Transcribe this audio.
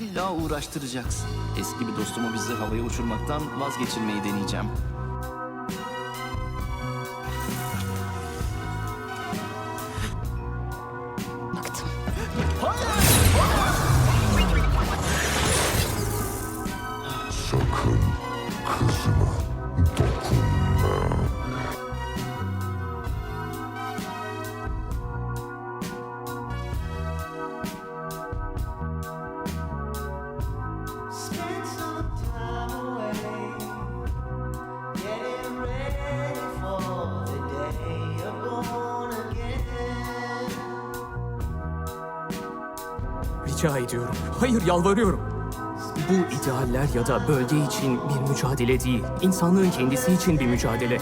illa uğraştıracaksın. Eski bir dostumu bizi havaya uçurmaktan vazgeçirmeyi deneyeceğim. Baktım. Sakın Rica ediyorum. Hayır yalvarıyorum. Bu idealler ya da bölge için bir mücadele değil. insanlığın kendisi için bir mücadele.